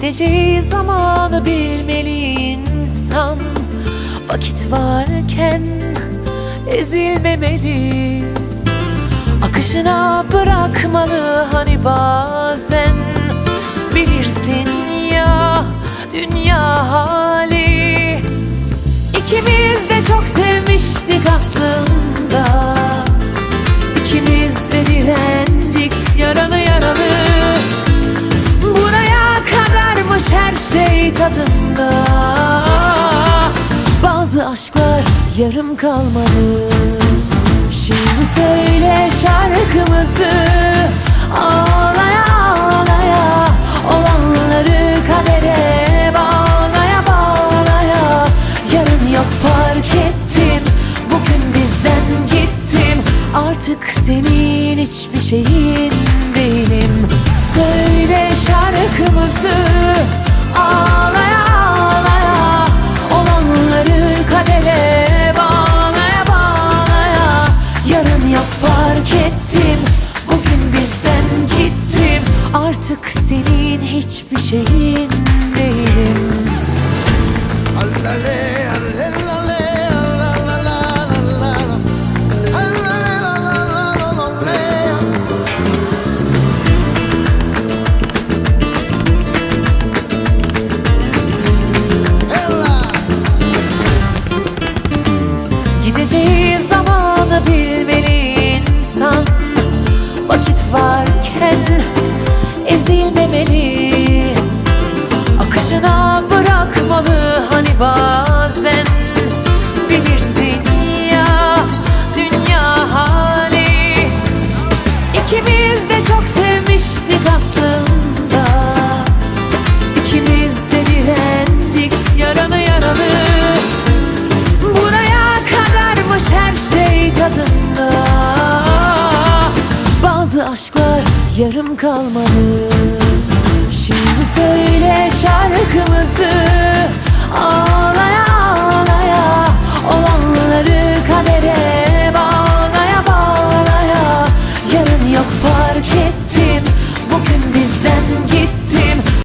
Gideceği zamanı bilmeli insan. Vakit varken ezilmemeli. Akışına bırakmalı hani bazen tadında Bazı aşklar yarım kalmalı Şimdi söyle şarkımızı. Ağlaya ağlaya Olanları kadere bağlaya bağlaya. Yarın yok fark ettim. Bugün bizden gittim. Artık senin hiçbir şeyin değilim Artık senin hiçbir şeyin değilim. Allale, aşklar yarım kalmalı Şimdi söyle şarkımızı. Ağla